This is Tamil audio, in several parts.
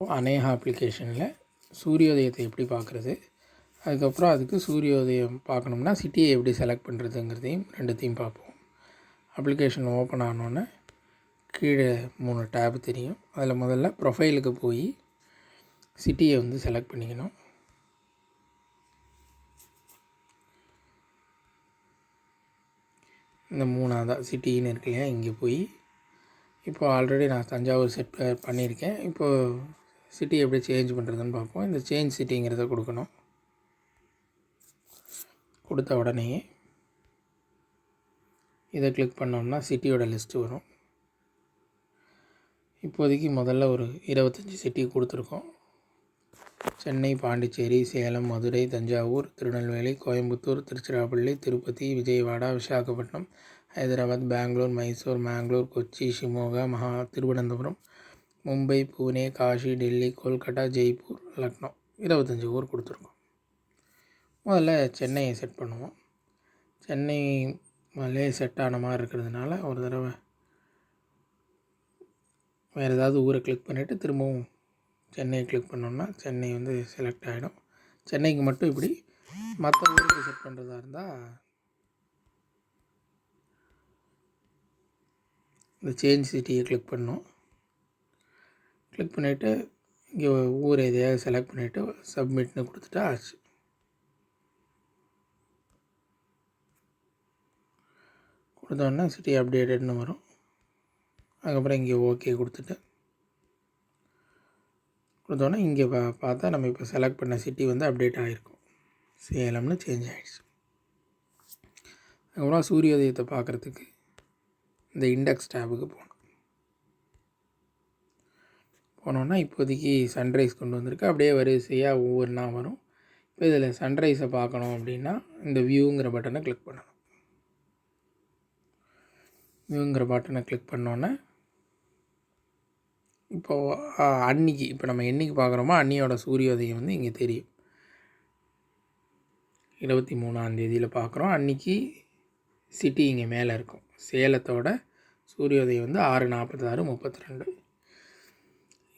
அநேகா அப்ளிகேஷனில் சூரியோதயத்தை எப்படி பார்க்குறது? அதுக்கப்புறம் அதுக்கு சூரியோதயம் பார்க்கணும்னா சிட்டியை எப்படி செலக்ட் பண்ணுறதுங்கிறதையும் ரெண்டுத்தையும் பார்ப்போம். அப்ளிகேஷன் ஓப்பன் ஆனோன்னே கீழே மூணு டேப் தெரியும். அதில் முதல்ல ப்ரொஃபைலுக்கு போய் சிட்டியை வந்து செலக்ட் பண்ணிக்கணும். இந்த மூணாவதாக சிட்டின்னு இருக்கு இல்லையா இங்கே போய். இப்போ ஆல்ரெடி நான் தஞ்சாவூர் செட் பண்ணியிருக்கேன். இப்போது சிட்டி எப்படி சேஞ்ச் பண்ணுறதுன்னு பார்ப்போம். இந்த சேஞ்ச் சிட்டிங்கிறத கொடுக்கணும். கொடுத்த உடனே இதை கிளிக் பண்ணோம்னா சிட்டியோட லிஸ்ட்டு வரும். இப்போதைக்கு முதல்ல ஒரு இருபத்தஞ்சி சிட்டி கொடுத்துருக்கோம். சென்னை பாண்டிச்சேரி சேலம் மதுரை தஞ்சாவூர் திருநெல்வேலி கோயம்புத்தூர் திருச்சிராப்பள்ளி திருப்பதி விஜயவாடா விசாகப்பட்டினம் ஹைதராபாத் பெங்களூர் மைசூர் மேங்களூர் கொச்சி ஷிமோகா மகா திருவனந்தபுரம் மும்பை புனே காஷி டெல்லி கொல்கட்டா ஜெய்ப்பூர் லக்னோ. இருபத்தஞ்சி ஊர் கொடுத்துருக்கோம். முதல்ல சென்னையை செட் பண்ணுவோம். சென்னை முதல்லே செட் ஆன மாதிரி இருக்கிறதுனால ஒரு தடவை வேறு ஏதாவது ஊரை கிளிக் பண்ணிவிட்டு திரும்பவும் சென்னையை கிளிக் பண்ணோம்னா சென்னை வந்து செலக்ட் ஆகிடும் சென்னைக்கு மட்டும் இப்படி மற்ற ஊருக்கு செட் பண்ணுறதா இருந்தால் இந்த சேஞ்ச் சிட்டியை கிளிக் பண்ணோம். கிளிக் பண்ணிவிட்டு இங்கே ஊர் எதையாவது செலக்ட் பண்ணிவிட்டு சப்மிட்னு கொடுத்துட்டா ஆச்சு. கொடுத்தோன்னே சிட்டி அப்டேட்டட்னு வரும். அதுக்கப்புறம் இங்கே ஓகே கொடுத்துட்டு கொடுத்தோன்னா இங்கே பா பார்த்தா நம்ம இப்போ செலக்ட் பண்ண சிட்டி வந்து அப்டேட் ஆகிருக்கும் சேலம்னு சேஞ்ச் ஆகிடுச்சு அதுக்கப்புறம் சூரியோதயத்தை பார்க்குறதுக்கு இந்த இண்டெக்ஸ் டேபுக்கு போகணும் போனோன்னா இப்போதைக்கு சன்ரைஸ் கொண்டு வந்திருக்கு. அப்படியே வரிசையாக ஒவ்வொன்றா வரும். இப்போ இதில் சன்ரைஸை பார்க்கணும் அப்படின்னா இந்த வியூங்கிற பட்டனை கிளிக் பண்ணணும். வியூங்கிற பட்டனை கிளிக் பண்ணோன்னே இப்போது அன்னைக்கு இப்போ நம்ம என்றைக்கு பார்க்குறோமோ அன்னியோட சூரியோதயம் வந்து இங்கே தெரியும். இருபத்தி மூணாந்தேதியில் பார்க்குறோம். அன்றைக்கி சிட்டி இங்கே மேலே இருக்கும். சேலத்தோட சூரியோதயம் வந்து ஆறு நாற்பத்தாறு முப்பத்தி ரெண்டு.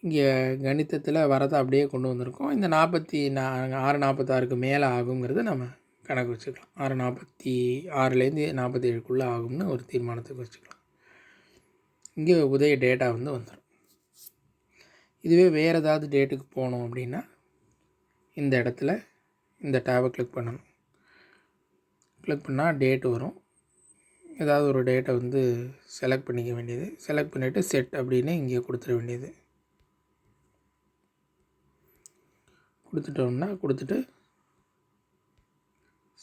இங்கே கணிதத்தில் வரதை அப்படியே கொண்டு வந்திருக்கோம். இந்த நாற்பத்தி நா ஆறு நாற்பத்தாறுக்கு மேலே ஆகுங்கிறத நம்ம கணக்கு வச்சுக்கலாம். ஆறு நாற்பத்தி ஆறுலேருந்து நாற்பத்தி ஏழுக்குள்ளே ஆகும்னு ஒரு தீர்மானத்துக்கு வச்சுக்கலாம். இங்கே உதய டேட்டா வந்து வந்துடும். இதுவே வேறு ஏதாவது டேட்டுக்கு போகணும் அப்படின்னா இந்த இடத்துல இந்த டேபை கிளிக் பண்ணணும். கிளிக் பண்ணால் டேட் வரும். ஏதாவது ஒரு டேட்டை வந்து செலக்ட் பண்ணிக்க வேண்டியது. செலக்ட் பண்ணிவிட்டு செட் அப்படின்னு இங்கே கொடுத்துட வேண்டியது. கொடுத்துட்டோம்னா கொடுத்துட்டு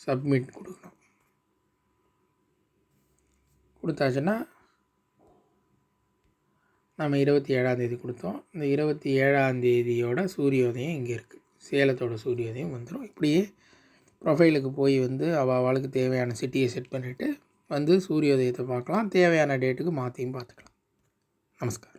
சப்மிட் கொடுக்கணும். கொடுத்தாச்சுன்னா நம்ம இருபத்தி ஏழாந்தேதி கொடுத்தோம். இந்த இருபத்தி ஏழாந்தேதியோட சூரியோதயம் இங்கே இருக்குது சேலத்தோட சூரியோதயம் வந்துடும் இப்படியே ப்ரொஃபைலுக்கு போய் வந்து அவள் அவளுக்கு தேவையான சிட்டியை செட் பண்ணிவிட்டு வந்து சூரியோதயத்தை பார்க்கலாம். தேவையான டேட்டுக்கு மாற்றியும் பார்த்துக்கலாம். நமஸ்காரம்.